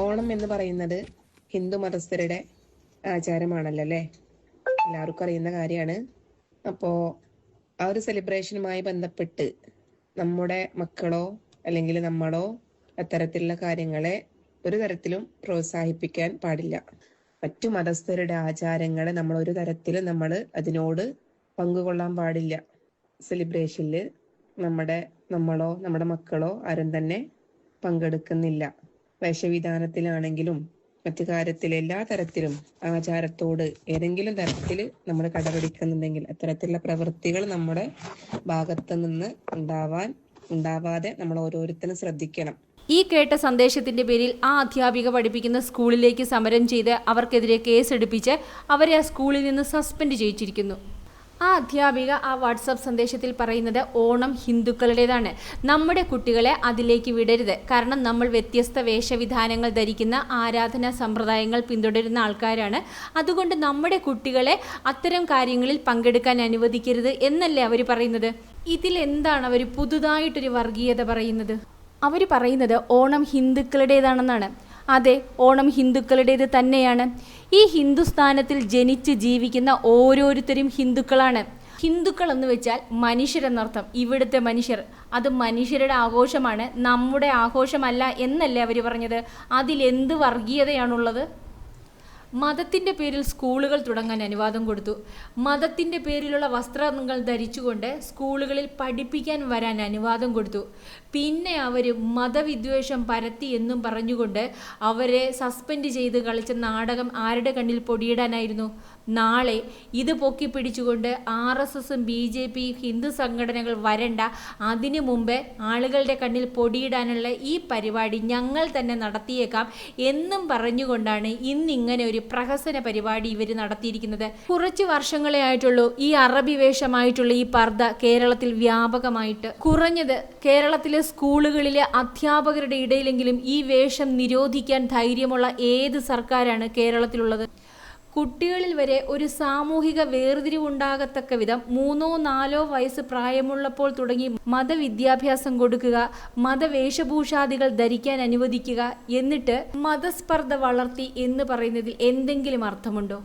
ഓണം എന്ന് പറയുന്നത് ഹിന്ദു മതസ്ഥരുടെ ആചാരമാണല്ലോ അല്ലേ? എല്ലാവർക്കും അറിയുന്ന കാര്യമാണ്. അപ്പോ ആ ഒരു സെലിബ്രേഷനുമായി ബന്ധപ്പെട്ട് നമ്മുടെ മക്കളോ അല്ലെങ്കിൽ നമ്മളോ അത്തരത്തിലുള്ള കാര്യങ്ങളെ ഒരു തരത്തിലും പ്രോത്സാഹിപ്പിക്കാൻ പാടില്ല. മറ്റു മതസ്ഥരുടെ ആചാരങ്ങളെ നമ്മൾ ഒരു തരത്തിലും നമ്മൾ അതിനോട് പങ്കുകൊള്ളാൻ പാടില്ല. സെലിബ്രേഷനിൽ നമ്മുടെ നമ്മളോ നമ്മുടെ മക്കളോ ആരും തന്നെ പങ്കെടുക്കുന്നില്ല. വേഷവിധാനത്തിലാണെങ്കിലും മറ്റു കാര്യത്തിൽ എല്ലാ തരത്തിലും ആചാരത്തോട് ഏതെങ്കിലും തരത്തിൽ നമ്മൾ കടപിടിക്കുന്നുണ്ടെങ്കിൽ അത്തരത്തിലുള്ള പ്രവൃത്തികൾ നമ്മുടെ ഭാഗത്ത് നിന്ന് ഉണ്ടാവാൻ ഉണ്ടാവാതെ നമ്മൾ ഓരോരുത്തരും ശ്രദ്ധിക്കണം. ഈ കേട്ട സന്ദേശത്തിന്റെ പേരിൽ ആ അധ്യാപിക പഠിപ്പിക്കുന്ന സ്കൂളിലേക്ക് സമരം ചെയ്ത് അവർക്കെതിരെ കേസെടുപ്പിച്ച് അവരെ ആ സ്കൂളിൽ നിന്ന് സസ്പെൻഡ് ചെയ്യിച്ചിരിക്കുന്നു. ആ അധ്യാപിക ആ വാട്സപ്പ് സന്ദേശത്തിൽ പറയുന്നത് ഓണം ഹിന്ദുക്കളുടേതാണ്. നമ്മുടെ കുട്ടികളെ അതിലേക്ക് വിടരുത്. കാരണം നമ്മൾ വ്യത്യസ്ത വേഷവിധാനങ്ങൾ ധരിക്കുന്ന ആരാധനാ സമ്പ്രദായങ്ങൾ പിന്തുടരുന്ന ആൾക്കാരാണ്. അതുകൊണ്ട് നമ്മുടെ കുട്ടികളെ അത്തരം കാര്യങ്ങളിൽ പങ്കെടുക്കാൻ അനുവദിക്കരുത് എന്നല്ലേ അവർ പറയുന്നത്? ഇതിൽ എന്താണ് അവർ പുതുതായിട്ടൊരു വർഗീയത പറയുന്നത്? അവർ പറയുന്നത് ഓണം ഹിന്ദുക്കളുടേതാണെന്നാണ്. അതെ ഓണം ഹിന്ദുക്കളുടേത് തന്നെയാണ്. ഈ ഹിന്ദുസ്ഥാനത്തിൽ ജനിച്ച് ജീവിക്കുന്ന ഓരോരുത്തരും ഹിന്ദുക്കളാണ്. ഹിന്ദുക്കൾ എന്ന് വെച്ചാൽ മനുഷ്യരെന്നർത്ഥം. ഇവിടുത്തെ മനുഷ്യർ. അത് മനുഷ്യരുടെ ആഘോഷമാണ്. നമ്മുടെ ആഘോഷമല്ല എന്നല്ലേ അവർ പറഞ്ഞത്? അതിലെന്ത് വർഗീയതയാണുള്ളത്? മതത്തിന്റെ പേരിൽ സ്കൂളുകൾ തുടങ്ങാൻ അനുവാദം കൊടുത്തു. മതത്തിന്റെ പേരിലുള്ള വസ്ത്രങ്ങൾ ധരിച്ചുകൊണ്ട് സ്കൂളുകളിൽ പഠിപ്പിക്കാൻ വരാൻ അനുവാദം കൊടുത്തു. പിന്നെ അവർ മതവിദ്വേഷം പരത്തി എന്നും പറഞ്ഞുകൊണ്ട് അവരെ സസ്പെൻഡ് ചെയ്ത് കളിച്ച നാടകം ആരുടെ കണ്ണിൽ പൊടിയിടാനായിരുന്നു? നാളെ ഇത് പൊക്കി പിടിച്ചുകൊണ്ട് ആർ എസ് എസും ബി ജെ പി ഹിന്ദു സംഘടനകൾ വരണ്ട അതിനു മുമ്പേ ആളുകളുടെ കണ്ണിൽ പൊടിയിടാനുള്ള ഈ പരിപാടി ഞങ്ങൾ തന്നെ നടത്തിയേക്കാം എന്നും പറഞ്ഞുകൊണ്ടാണ് ഇന്നിങ്ങനെ ഒരു പ്രഹസന പരിപാടി ഇവർ നടത്തിയിരിക്കുന്നത്. കുറച്ച് വർഷങ്ങളെ ആയിട്ടുള്ളൂ ഈ അറബി വേഷമായിട്ടുള്ള ഈ പർദ്ദ കേരളത്തിൽ വ്യാപകമായിട്ട്. കുറഞ്ഞത് കേരളത്തിലെ സ്കൂളുകളിലെ അധ്യാപകരുടെ ഇടയിലെങ്കിലും ഈ വേഷം നിരോധിക്കാൻ ധൈര്യമുള്ള ഏത് സർക്കാരാണ് കേരളത്തിലുള്ളത്? കുട്ടികളിൽ വരെ ഒരു സാമൂഹിക വേർതിരിവുണ്ടാകത്തക്ക വിധം മൂന്നോ നാലോ വയസ്സ് പ്രായമുള്ളപ്പോൾ തുടങ്ങി മതവിദ്യാഭ്യാസം കൊടുക്കുക മതവേഷഭൂഷാദികൾ ധരിക്കാൻ അനുവദിക്കുക എന്നിട്ട് മതസ്പർദ്ധ വളർത്തി എന്ന് പറയുന്നതിൽ എന്തെങ്കിലും അർത്ഥമുണ്ടോ?